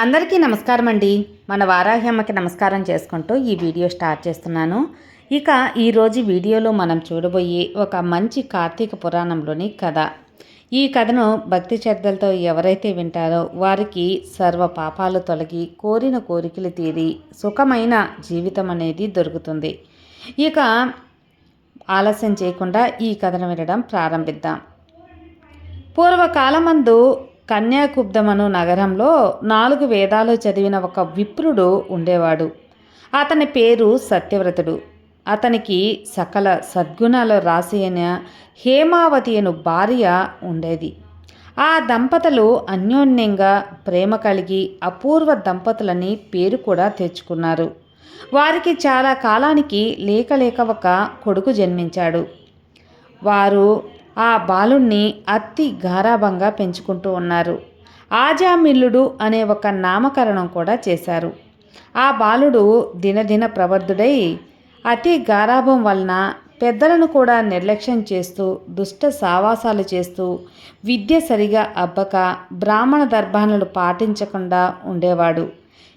అందరికీ నమస్కారం అండి మన వారాహ్యమ్మకి నమస్కారం చేసుకుంటూ ఈ వీడియో స్టార్ట్ చేస్తున్నాను. ఇక ఈరోజు వీడియోలో మనం చూడబోయే ఒక మంచి కార్తీక పురాణంలోని కథ. ఈ కథను భక్తి శ్రద్ధలతో ఎవరైతే వింటారో వారికి సర్వ పాపాలు తొలగి కోరిన కోరికలు తీరి సుఖమైన జీవితం అనేది దొరుకుతుంది. ఇక ఆలస్యం చేయకుండా ఈ కథను వినడం ప్రారంభిద్దాం. పూర్వకాలమందు కన్యాకుబ్దమను నగరంలో నాలుగు వేదాలు చదివిన ఒక విప్రుడు ఉండేవాడు. అతని పేరు సత్యవ్రతుడు. అతనికి సకల సద్గుణాల రాసి అయిన హేమావతి అను భార్య ఉండేది. ఆ దంపతులు అన్యోన్యంగా ప్రేమ కలిగి అపూర్వ దంపతులని పేరు కూడా తెచ్చుకున్నారు. వారికి చాలా కాలానికి లేక లేక ఒక కొడుకు జన్మించాడు. వారు ఆ బాలుణ్ణి అతి గారాభంగా పెంచుకుంటూ ఉన్నారు. ఆజామిల్లుడు అనే ఒక నామకరణం కూడా చేశారు. ఆ బాలుడు దినదిన ప్రవర్ధుడై అతి గారాభం వలన పెద్దలను కూడా నిర్లక్ష్యం చేస్తూ దుష్ట సావాసాలు చేస్తూ విద్య సరిగా అబ్బక బ్రాహ్మణ దర్భానలు పాటించకుండా ఉండేవాడు.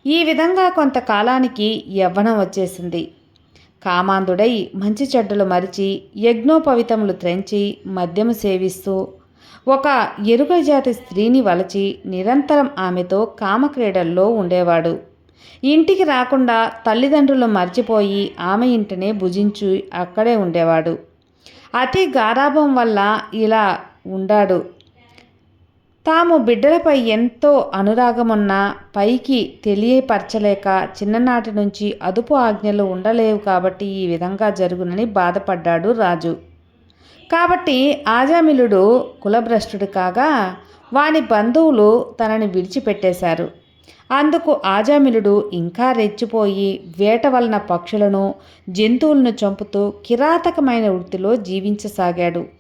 ఈ విధంగా కొంతకాలానికి యవ్వనం వచ్చేసింది. కామాంధుడై మంచి చెడ్డలు మరిచి యజ్ఞోపవితములు త్రెంచి మద్యము సేవిస్తూ ఒక ఎరుక జాతి స్త్రీని వలచి నిరంతరం ఆమెతో కామక్రీడల్లో ఉండేవాడు. ఇంటికి రాకుండా తల్లిదండ్రులు మర్చిపోయి ఆమె ఇంటినే భుజించు అక్కడే ఉండేవాడు. అతి గారాభం వల్ల ఇలా ఉండాడు. తాము బిడ్డలపై ఎంతో అనురాగమున్నా పైకి తెలియపరచలేక చిన్ననాటి నుంచి అదుపు ఆజ్ఞలు ఉండలేవు కాబట్టి ఈ విధంగా జరుగునని బాధపడ్డాడు రాజు. కాబట్టి ఆజామిలుడు కులభ్రష్టుడు కాగా వాని బంధువులు తనని విడిచిపెట్టేశారు. అందుకు ఆజామిలుడు ఇంకా రెచ్చిపోయి వేట వలన పక్షులను జంతువులను చంపుతూ కిరాతకమైన వృత్తిలో జీవించసాగాడు.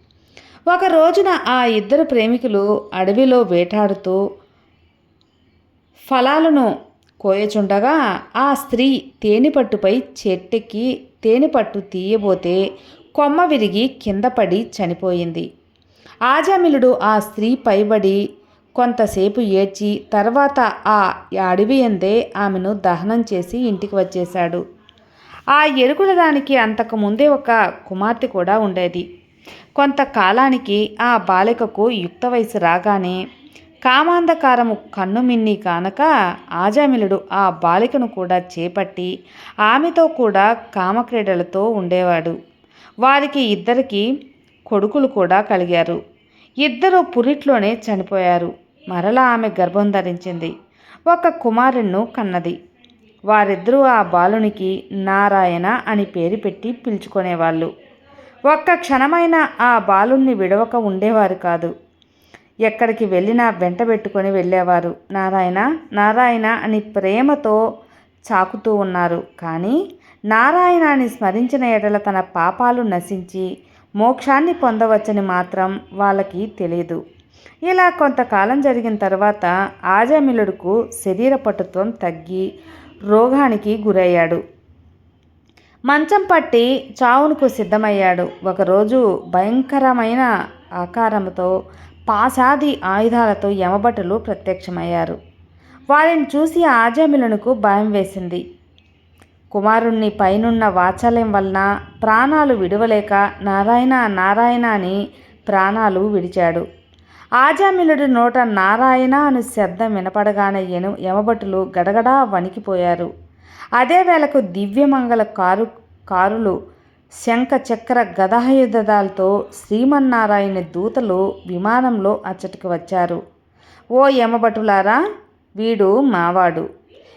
ఒక రోజున ఆ ఇద్దరు ప్రేమికులు అడవిలో వేటాడుతూ ఫలాలను కోయచుండగా ఆ స్త్రీ తేనెపట్టుపై చెట్టెక్కి తేనెపట్టు తీయబోతే కొమ్మ విరిగి కింద పడి చనిపోయింది. ఆజామిలుడు ఆ స్త్రీ పైబడి కొంతసేపు ఏడ్చి తర్వాత ఆ అడవి ఎందే ఆమెను దహనం చేసి ఇంటికి వచ్చేశాడు. ఆ ఎరుకుల దానికి అంతకు ముందే ఒక కుమార్తె కూడా ఉండేది. కొంతకాలానికి ఆ బాలికకు యుక్త వయసు రాగానే కామాంధకారము కన్నుమిన్ని కానక ఆజామిలుడు ఆ బాలికను కూడా చేపట్టి ఆమెతో కూడా కామక్రీడలతో ఉండేవాడు. వారికి ఇద్దరికి కొడుకులు కూడా కలిగారు. ఇద్దరు పురిట్లోనే చనిపోయారు. మరలా ఆమె గర్భం ధరించింది. ఒక కుమారుణ్ణు కన్నది. వారిద్దరూ ఆ బాలునికి నారాయణ అని పేరు పెట్టి పిలుచుకునేవాళ్ళు. ఒక్క క్షణమైన ఆ బాలుణ్ణి విడవక ఉండేవారు కాదు. ఎక్కడికి వెళ్ళినా వెంట పెట్టుకొని వెళ్ళేవారు. నారాయణ నారాయణ అని ప్రేమతో చాకుతూ ఉన్నారు. కానీ నారాయణాన్ని స్మరించిన ఎడల తన పాపాలు నశించి మోక్షాన్ని పొందవచ్చని మాత్రం వాళ్ళకి తెలియదు ఇలా కొంతకాలం జరిగిన తర్వాత ఆజామిలుడుకు శరీర పటుత్వం తగ్గి రోగానికి గురయ్యాడు. మంచం పట్టి చావునకు సిద్ధమయ్యాడు. ఒకరోజు భయంకరమైన ఆకారంతో పాసాది ఆయుధాలతో యమభటులు ప్రత్యక్షమయ్యారు. వారిని చూసి ఆజమిలనుకు భయం వేసింది. కుమారుణ్ణి పైనున్న వాత్సల్యం వలన ప్రాణాలు విడవలేక నారాయణ నారాయణ అని ప్రాణాలు విడిచాడు. ఆజామిలుడి నోట నారాయణ అను శబ్దం వినపడగానే ఎను యమభటులు గడగడా వణికిపోయారు. అదే వేళకు దివ్యమంగళ కారు కారులు శంఖ చక్ర గదాయుధాలతో శ్రీమన్నారాయణ దూతలు విమానంలో అచ్చటికి వచ్చారు. ఓ యమభటులారా వీడు మావాడు.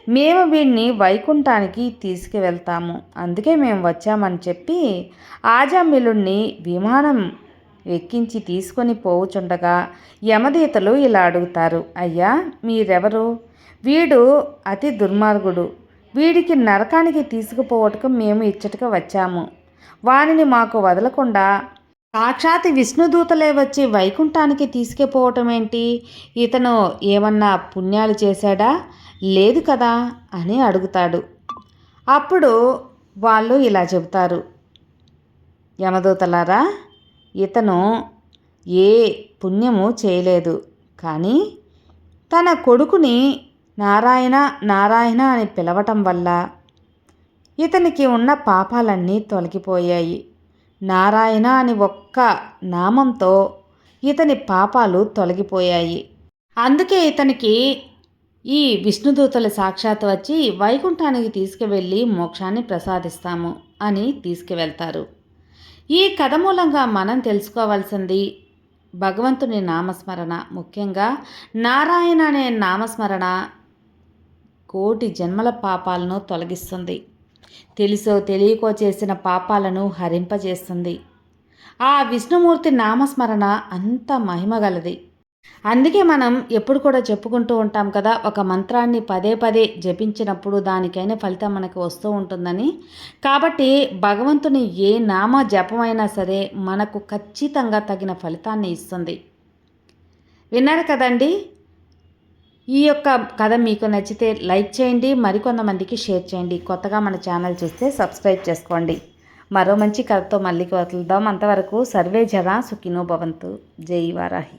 మేము వీడిని వైకుంఠానికి తీసుకువెళ్తాము. అందుకే మేము వచ్చామని చెప్పి ఆజామిలుణ్ణి విమానం ఎక్కించి తీసుకొని పోవుచుండగా యమదీతలు ఇలా అడుగుతారు. అయ్యా మీరెవరు? వీడు అతి దుర్మార్గుడు. వీడికి నరకానికి తీసుకుపోవటకు మేము ఇచ్చటకు వచ్చాము. వానిని మాకు వదలకుండా సాక్షాత్ విష్ణుదూతలే వచ్చి వైకుంఠానికి తీసుకుపోవటం ఏంటి ఇతను ఏమన్నా పుణ్యాలు చేశాడా? లేదు కదా? అని అడుగుతాడు. అప్పుడు వాళ్ళు ఇలా చెబుతారు. యమదూతలారా ఇతను ఏ పుణ్యము చేయలేదు. కానీ తన కొడుకుని నారాయణ నారాయణ అని పిలవటం వల్ల ఇతనికి ఉన్న పాపాలన్నీ తొలగిపోయాయి. నారాయణ అని ఒక్క నామంతో ఇతని పాపాలు తొలగిపోయాయి. అందుకే ఇతనికి ఈ విష్ణుదూతలు సాక్షాత్ వచ్చి వైకుంఠానికి తీసుకువెళ్ళి మోక్షాన్ని ప్రసాదిస్తాము అని తీసుకువెళ్తారు. ఈ కథ మూలంగా మనం తెలుసుకోవాల్సింది భగవంతుని నామస్మరణ. ముఖ్యంగా నారాయణ అనే నామస్మరణ కోటి జన్మల పాపాలను తొలగిస్తుంది. తెలుసో తెలియకో చేసిన పాపాలను హరింపజేస్తుంది. ఆ విష్ణుమూర్తి నామస్మరణ అంత మహిమగలది అందుకే మనం ఎప్పుడు కూడా చెప్పుకుంటూ ఉంటాం కదా ఒక మంత్రాన్ని పదే పదే జపించినప్పుడు దానికైన ఫలితం మనకు వస్తూ ఉంటుందని. కాబట్టి భగవంతుని ఏ నామ జపమైనా సరే మనకు ఖచ్చితంగా తగిన ఫలితాన్ని ఇస్తుంది. విన్నారు కదండి? ఈ యొక్క కథ మీకు నచ్చితే లైక్ చేయండి మరికొంతమందికి షేర్ చేయండి. కొత్తగా మన ఛానల్ చూస్తే సబ్స్క్రైబ్ చేసుకోండి. మరో మంచి కథతో మళ్ళీ వదులుదాం అంతవరకు సర్వే జన సుఖినో భవంతు. జై వారాహి.